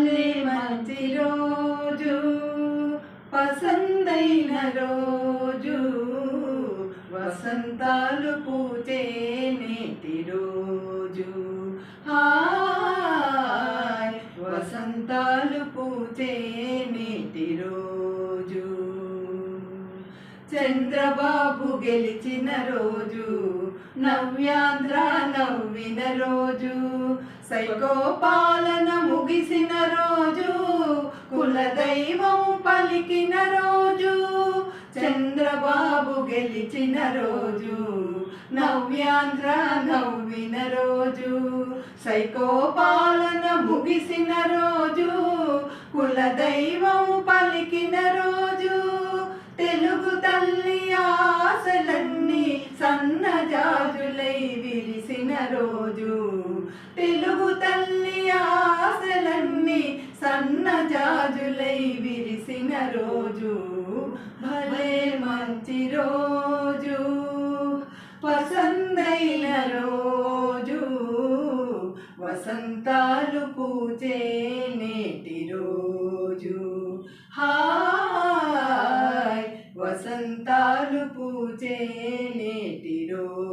భలే మంచి రోజు పసందైన రోజు వసంతాలు పూచే నేటి రోజు. హాయ్ వసంతాలు పూచే నేటి రోజు. చంద్రబాబు గెలిచిన రోజు నవ్యాంధ్ర నవ్విన రోజు. సైకో పాలన ముగి దైవం పలికిన రోజు చంద్రబాబు గెలిచిన రోజు నవ్యాంధ్ర నవ్విన రోజు సైకోపాలన ముగిసిన రోజు కుల దైవం పలికిన రోజు తెలుగు తల్లి ఆశలన్నీ సన్నజాజులై విరిసిన రోజు తెలుగు రోజు భలే మంచి రోజు పసందైన రోజు వసంతాలు పూజే నేటి రోజు. హాయ్ వసంతాలు పూజే నేటి రోజు.